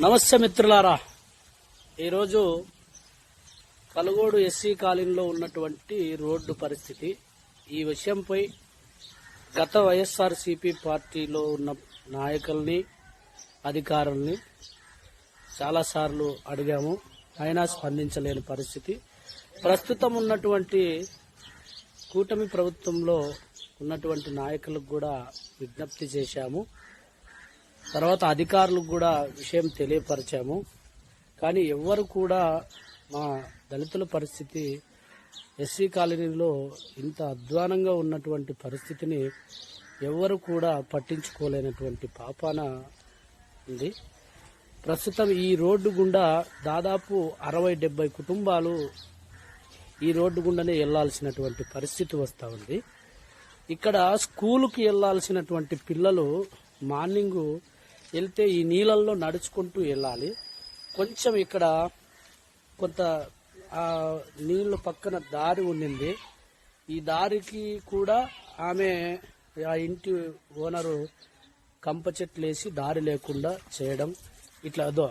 నమస్తే మిత్రులారా. ఈరోజు కలుగోడు ఎస్సీ కాలనీలో ఉన్నటువంటి రోడ్డు పరిస్థితి. ఈ విషయంపై గత వైఎస్ఆర్సీపీ పార్టీలో ఉన్న నాయకుల్ని అధికారుల్ని చాలాసార్లు అడిగాము. అయినా స్పందించలేని పరిస్థితి. ప్రస్తుతం ఉన్నటువంటి కూటమి ప్రభుత్వంలో ఉన్నటువంటి నాయకులకు కూడా విజ్ఞప్తి చేశాము. తర్వాత అధికారులకు కూడా విషయం తెలియపరిచాము. కానీ ఎవ్వరు కూడా మా దళితుల పరిస్థితి ఎస్సీ కాలనీలో ఇంత అధ్వానంగా ఉన్నటువంటి పరిస్థితిని ఎవ్వరు కూడా పట్టించుకోలేనటువంటి పాపాన ఉంది. ప్రస్తుతం ఈ రోడ్డు గుండా దాదాపు అరవై డెబ్బై కుటుంబాలు ఈ రోడ్డు గుండానే వెళ్ళాల్సినటువంటి పరిస్థితి వస్తూ ఉంది. ఇక్కడ స్కూలుకి వెళ్ళాల్సినటువంటి పిల్లలు మార్నింగు వెళ్తే ఈ నీళ్ళల్లో నడుచుకుంటూ వెళ్ళాలి. కొంచెం ఇక్కడ కొంత ఆ నీళ్ళు పక్కన దారి ఉండింది ఈ దారికి కూడా ఆమె ఆ ఇంటి ఓనరు కంప చెట్లు వేసి దారి లేకుండా చేయడం ఇట్లా అదో